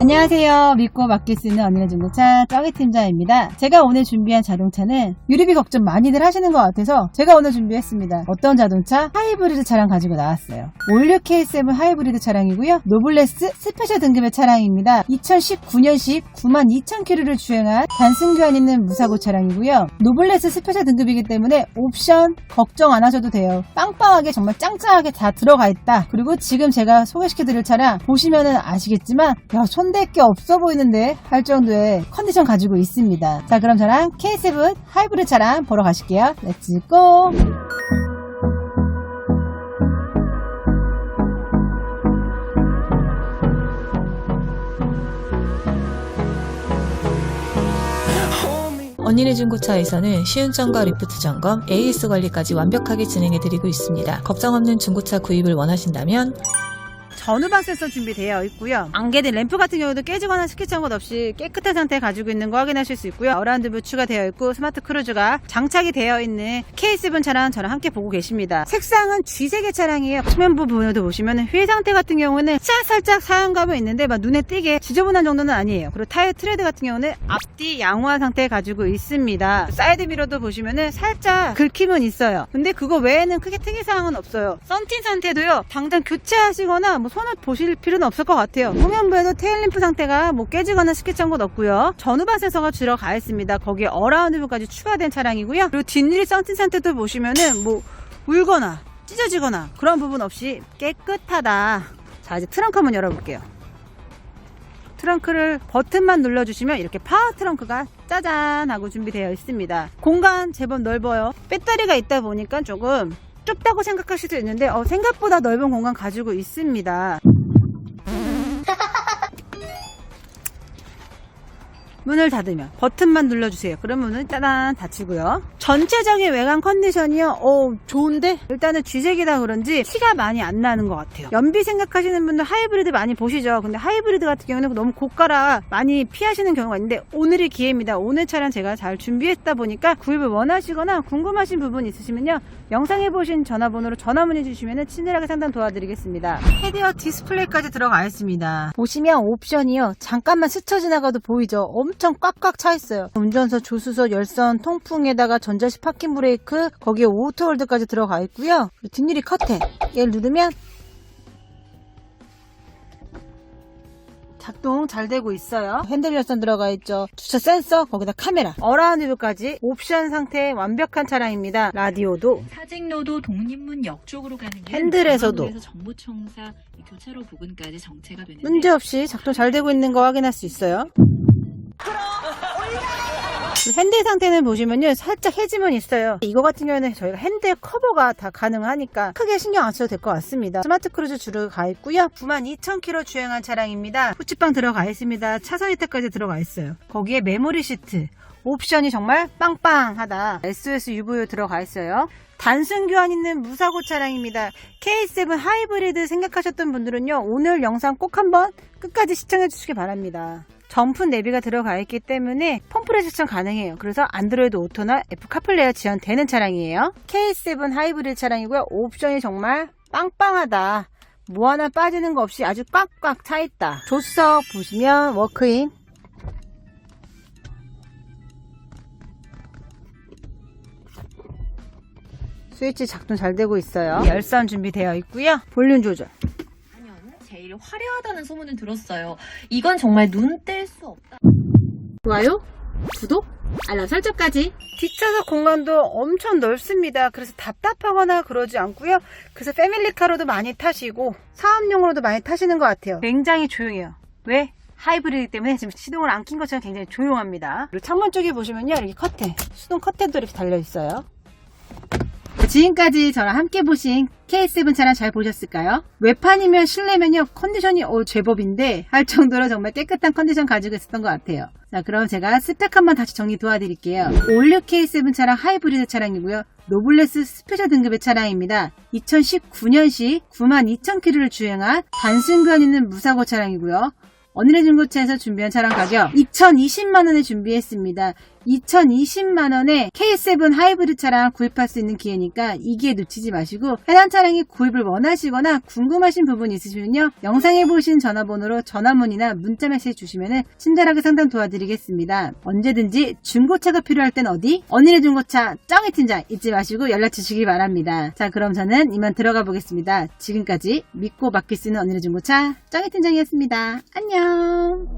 안녕하세요. 믿고 맡길 수 있는 언니네 중고차 쩌기팀장입니다. 제가 오늘 준비한 자동차는 유류비 걱정 많이들 하시는 것 같아서 제가 오늘 준비했습니다. 어떤 자동차? 하이브리드 차량 가지고 나왔어요. 올류 K7 하이브리드 차량이고요. 노블레스 스페셜 등급의 차량입니다. 2019년식 92,000km를 주행한 단승교환 있는 무사고 차량이고요. 노블레스 스페셜 등급이기 때문에 옵션 걱정 안 하셔도 돼요. 빵빵하게 정말 짱짱하게 다 들어가 있다. 그리고 지금 제가 소개시켜드릴 차량 보시면은 아시겠지만 야 손댈 게 없어 보이는데 할 정도의 컨디션 가지고 있습니다. 자 그럼 저랑 K7 하이브리드 차량 보러 가실게요. 렛츠 고! 언니네 중고차에서는 시운점과 리프트 점검, AS 관리까지 완벽하게 진행해드리고 있습니다. 걱정 없는 중고차 구입을 원하신다면 전후방 센서 준비되어 있고요. 안개된 램프 같은 경우도 깨지거나 스키치한 것 없이 깨끗한 상태 가지고 있는 거 확인하실 수 있고요. 어라운드 뷰 추가 되어 있고 스마트 크루즈가 장착이 되어 있는 K7 차량 저랑 함께 보고 계십니다. 색상은 G색의 차량이에요. 측면 부분에도 보시면 휠 상태 같은 경우는 살짝 살짝 사용감은 있는데 막 눈에 띄게 지저분한 정도는 아니에요. 그리고 타이어 트레드 같은 경우는 앞뒤 양호한 상태 가지고 있습니다. 사이드 미러도 보시면은 살짝 긁힘은 있어요. 근데 그거 외에는 크게 특이사항은 없어요. 썬팅 상태도요. 당장 교체하시거나 뭐 손을 보실 필요는 없을 것 같아요. 후면부에도 테일램프 상태가 뭐 깨지거나 스키치한 것 없고요. 전후방 센서가 들어가 있습니다. 거기에 어라운드 뷰까지 추가된 차량이고요. 그리고 뒷유리 썬팅 상태도 보시면은 뭐 울거나 찢어지거나 그런 부분 없이 깨끗하다. 자 이제 트렁크 한번 열어볼게요. 트렁크를 버튼만 눌러주시면 이렇게 파워 트렁크가 짜잔 하고 준비되어 있습니다. 공간 제법 넓어요. 배터리가 있다 보니까 조금 좁다고 생각하실 수 있는데 어, 생각보다 넓은 공간 가지고 있습니다. 문을 닫으면 버튼만 눌러주세요. 그러면 문은 짜란 닫히고요. 전체적인 외관 컨디션이요. 어 좋은데 일단은 쥐색이다 그런지 티가 많이 안 나는 것 같아요. 연비 생각하시는 분들 하이브리드 많이 보시죠. 근데 하이브리드 같은 경우는 너무 고가라 많이 피하시는 경우가 있는데 오늘이 기회입니다. 오늘 차량 제가 잘 준비했다 보니까 구입을 원하시거나 궁금하신 부분 있으시면요. 영상에 보신 전화번호로 전화 문의 주시면 친절하게 상담 도와드리겠습니다. 헤드와 디스플레이까지 들어가 있습니다. 보시면 옵션이요. 잠깐만 스쳐 지나가도 보이죠. 엄청 꽉꽉 차 있어요. 운전석, 조수석, 열선, 통풍에다가 전자식 파킹 브레이크, 거기에 오토홀드까지 들어가 있고요. 뒷유리 커튼. 얘를 누르면 작동 잘 되고 있어요. 핸들 열선 들어가 있죠. 주차 센서, 거기다 카메라. 어라운드 뷰까지 옵션 상태 완벽한 차량입니다. 라디오도 사직로도 독립문 역 쪽으로 가는 길 핸들에서도. 에서 정보청사 교차로 부근까지 정체가 되는데 문제없이 작동 잘 되고 있는 거 확인할 수 있어요. 핸들 상태는 보시면요 살짝 해지면 있어요. 이거 같은 경우는 저희가 핸들 커버가 다 가능하니까 크게 신경 안 써도 될 것 같습니다. 스마트 크루즈 주로 가 있고요. 92,000km 주행한 차량입니다. 후측방 들어가 있습니다. 차선 히터까지 들어가 있어요. 거기에 메모리 시트. 옵션이 정말 빵빵하다. SOS UVO 들어가 있어요. 단순 교환 있는 무사고 차량입니다. K7 하이브리드 생각하셨던 분들은요, 오늘 영상 꼭 한번 끝까지 시청해 주시기 바랍니다. 점프 내비가 들어가 있기 때문에 펌프레 설정 가능해요. 그래서 안드로이드 오토나 애플 카플레이어 지원되는 차량이에요. K7 하이브리드 차량이고요. 옵션이 정말 빵빵하다. 뭐 하나 빠지는 거 없이 아주 꽉꽉 차 있다. 조수석 보시면 워크인 스위치 작동 잘 되고 있어요. 열선 준비되어 있고요. 볼륨 조절. 제일 화려하다는 소문을 들었어요. 이건 정말 눈 뗄 수 없다. 좋아요, 구독, 알람 설정까지. 뒷좌석 공간도 엄청 넓습니다. 그래서 답답하거나 그러지 않고요. 그래서 패밀리카로도 많이 타시고 사업용으로도 많이 타시는 것 같아요. 굉장히 조용해요. 왜? 하이브리드 때문에 지금 시동을 안 킨 것처럼 굉장히 조용합니다. 그리고 창문 쪽에 보시면요. 이렇게 커튼, 수동 커튼도 이렇게 달려 있어요. 지금까지 저랑 함께 보신 K7 차량 잘 보셨을까요? 외판이면 실내면요 컨디션이 어, 제법인데 할 정도로 정말 깨끗한 컨디션 가지고 있었던 것 같아요. 자 그럼 제가 스펙 한번 다시 정리 도와드릴게요. 올류 K7 차량 하이브리드 차량이고요. 노블레스 스페셜 등급의 차량입니다. 2019년식 92,000km를 주행한 단순 교환 있는 무사고 차량이고요. 언니네 중고차에서 준비한 차량 가격 2020만원에 준비했습니다. 2020만원에 K7 하이브리드 차량 구입할 수 있는 기회니까 이 기회 놓치지 마시고 해당 차량이 구입을 원하시거나 궁금하신 부분 있으시면요. 영상에 보신 전화번호로 전화문의나 문자 메시지 주시면 친절하게 상담 도와드리겠습니다. 언제든지 중고차가 필요할 땐 어디? 언니네 중고차 짱이 팀장 잊지 마시고 연락 주시기 바랍니다. 자 그럼 저는 이만 들어가 보겠습니다. 지금까지 믿고 맡길 수 있는 언니네 중고차 짱이 팀장이었습니다. 안녕 down.